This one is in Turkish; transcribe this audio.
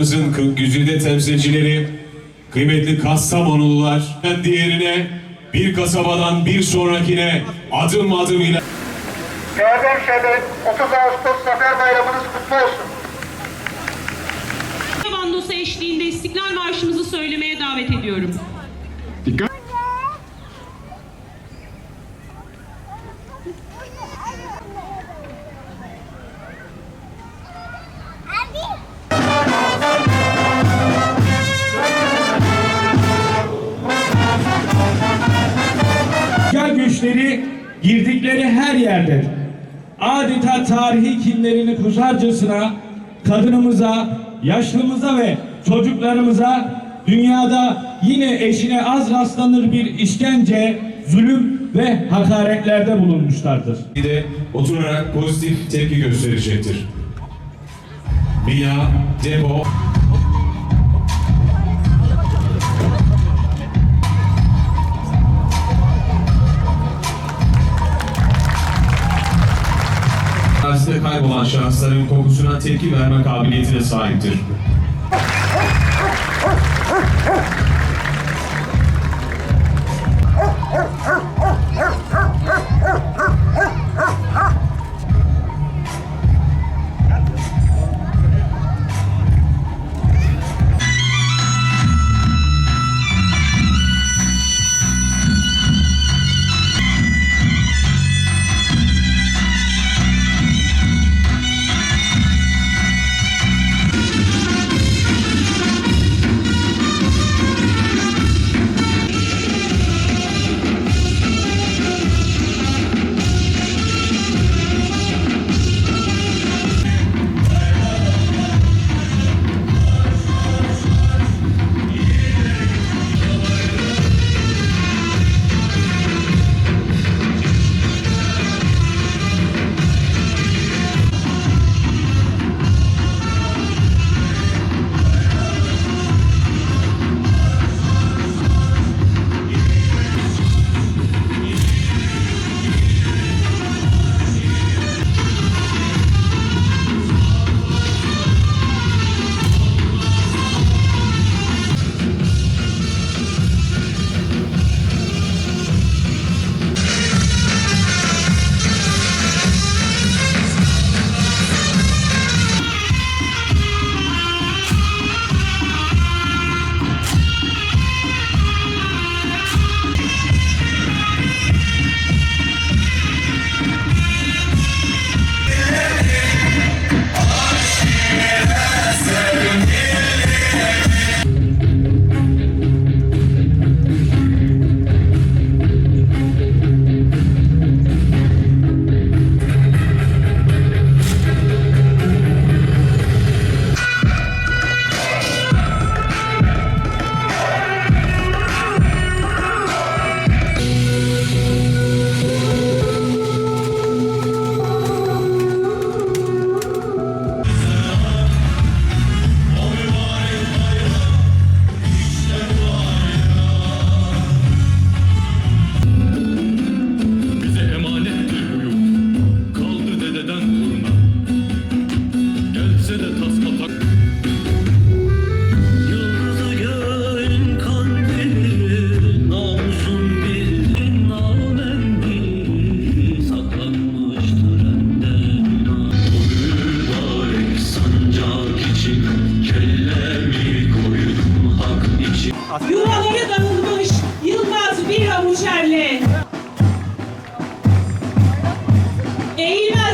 Kızın güzide temsilcileri, kıymetli Kastamonulular, diğerine bir kasabadan bir sonrakine adım adım ile Gaziantep'te 30 Ağustos Zafer Bayramınız kutlu olsun. bandosu eşliğinde İstiklal Marşımızı söylemeye davet ediyorum. Rüzgar güçleri girdikleri her yerde adeta tarihi kinlerini kusarcasına kadınımıza, yaşlımıza ve çocuklarımıza dünyada yine eşine az rastlanır bir işkence, zulüm ve hakaretlerde bulunmuşlardır. de oturarak pozitif tepki gösterecektir. Mia, Debo, Arazide kaybolan şahısların kokusuna tepki verme kabiliyetine sahiptir. Dağlara dağılmış Yılmaz bir avuç erle.